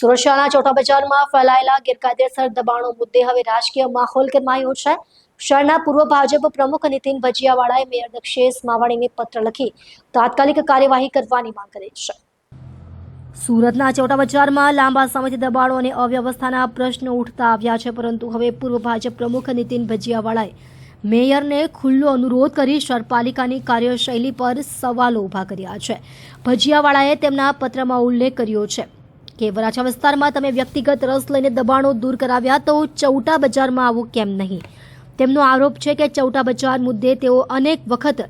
શહેરના ચોટા બજારમાં ફેલાયેલા ગેરકાયદેસર દબાણો મુદ્દે હવે રાજકીય માહોલ ગરમાયો છે. શહેરના પૂર્વ ભાજપ પ્રમુખ નીતિન ભજીયાવાળાએ મેયર દક્ષેશ માવાણીને પત્ર લખી તાત્કાલિક કાર્યવાહી કરવાની માંગ કરી છે. સુરતના ચોટા બજારમાં લાંબા સમયથી દબાણો અને અવ્યવસ્થાના પ્રશ્નો ઉઠતા આવ્યા છે, પરંતુ હવે પૂર્વ ભાજપ પ્રમુખ નીતિન ભજીયાવાળાએ મેયરને ખુલ્લો અનુરોધ કરી શહેરપાલિકાની કાર્યશૈલી પર સવાલો ઊભા કર્યા છે. ભજીયાવાળાએ તેમના પત્રમાં ઉલ્લેખ કર્યો છે. કે વરાછા વિસ્તારમાં તમે વ્યક્તિગત રસ લઈને દબાણો દૂર કરાવ્યા તો ચૌટા બજારમાં આવું કેમ નહીં? તેમનો આરોપ છે કે ચૌટા બજાર મુદ્દે તેઓ અનેક વખત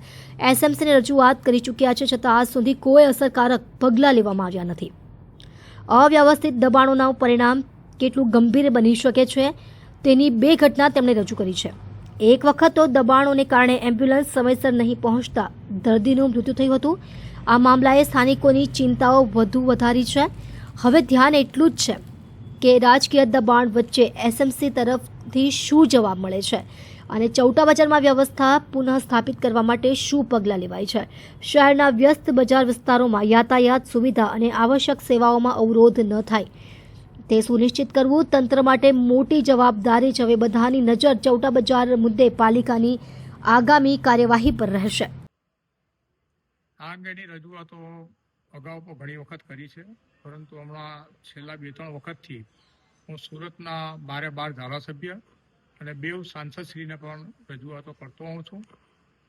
એસએમસીને રજૂઆત કરી ચૂક્યા છે, છતાં આજ સુધી કોઈ અસરકારક પગલાં લેવામાં આવ્યા નથી. અવ્યવસ્થિત દબાણોના પરિણામ કેટલું ગંભીર બની શકે છે તેની બે ઘટના તેમણે રજૂ કરી છે. એક વખત તો દબાણોને કારણે એમ્બ્યુલન્સ સમયસર નહીં પહોંચતા દર્દીનું મૃત્યુ થયું હતું. આ મામલાએ સ્થાનિકોની ચિંતાઓ વધુ વધારી છે. હવે ધ્યાન એટલું જ છે કે રાજકીય દબાણ વચ્ચે એસએમસી તરફથી શું જવાબ મળે છે અને ચૌટા બજારમાં વ્યવસ્થા પુનઃ સ્થાપિત કરવા માટે શું પગલાં લેવાય છે? શહેરના વ્યસ્ત બજાર વિસ્તારોમાં યાતાયાત સુવિધા અને આવશ્યક સેવાઓમાં અવરોધ ન થાય. તે સુનિશ્ચિત કરવું તંત્ર માટે મોટી જવાબદારી છે. હવે બધાની નજર ચૌટા બજાર મુદ્દે પાલિકાની આગામી કાર્યવાહી પર રહેશે. આ અંગેની રજૂઆતો અગાઉ પણ ઘણી વખત કરી છે. પરંતુ હમણાં છેલ્લા બે ત્રણ વખતથી હું સુરતના બારે બાર ધારાસભ્ય અને બેવ સાંસદશ્રીને પણ રજૂઆતો કરતો હોઉં છું.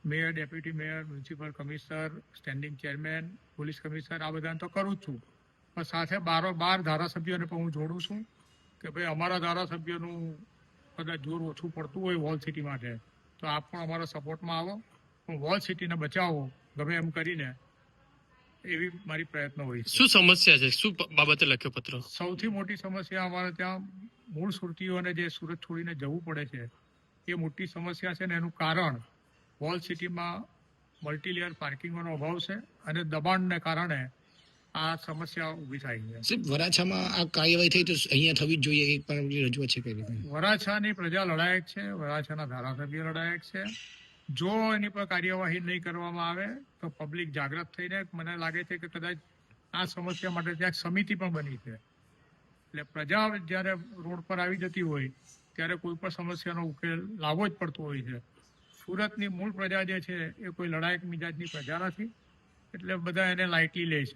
Mayor, deputy mayor, municipal commissioner, standing chairman, police commissioner, આ બધાને તો કરું જ છું. પણ સાથે બારો બાર ધારાસભ્યોને પણ હું જોડું છું કે ભાઈ અમારા ધારાસભ્યોનું કદાચ જોર ઓછું પડતું હોય વોલ સિટી માટે, તો આપ પણ અમારા સપોર્ટમાં આવો. પણ વોલ સિટીને બચાવો, ગમે એમ કરીને એવી મારી પ્રયત્ન હોય શું સમસ્યા છે? શું બાબતે લખ્યો પત્ર? સૌથી મોટી સમસ્યા અમારે ત્યાં મૂળ સુરતીઓને જે સુરત છોડીને જવું પડે છે એ મોટી સમસ્યા છે ને એનું કારણ વોલ સિટીમાં મલ્ટીલેયર પાર્કિંગનો અભાવ છે અને દબાણને કારણે આ સમસ્યા ઊભી થાય છે. સાહેબ વરાછામાં આ કાર્યવાહી થઈ તો અહીંયા થવી જ જોઈએ એક પણ રજૂઆત છે કઈ રીતે? વરાછાની પ્રજા લડાયક છે વરાછાના ધારાસભ્ય લડાયક છે જો એની પર કાર્યવાહી નહીં કરવામાં આવે તો પબ્લિક જાગૃત થઈને મને લાગે છે કે કદાચ આ સમસ્યા માટે ત્યાં સમિતિ પણ બની છે. એટલે પ્રજા જ્યારે રોડ પર આવી જતી હોય ત્યારે કોઈ પણ સમસ્યાનો ઉકેલ લાવવો જ પડતો હોય છે. સુરતની મૂળ પ્રજા જે છે એ કોઈ લડાયક મિજાજની પ્રજા નથી એટલે બધા એને લાઇટલી લે છે.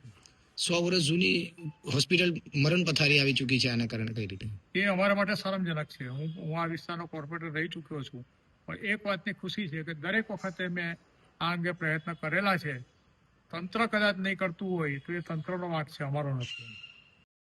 સો વર્ષ જૂની હોસ્પિટલ મરણ પથારી આવી ચૂકી છે આના કારણે કઈ રીતે? એ અમારા માટે શરમજનક છે. હું હું આ વિસ્તારનો કોર્પોરેટર રહી ચૂક્યો છું. પણ એક વાતની ખુશી છે કે દરેક વખતે મેં આ અંગે પ્રયત્ન કરેલા છે. તંત્ર કદાચ નહીં કરતું હોય તો એ તંત્રનો વાંક છે, અમારો નથી.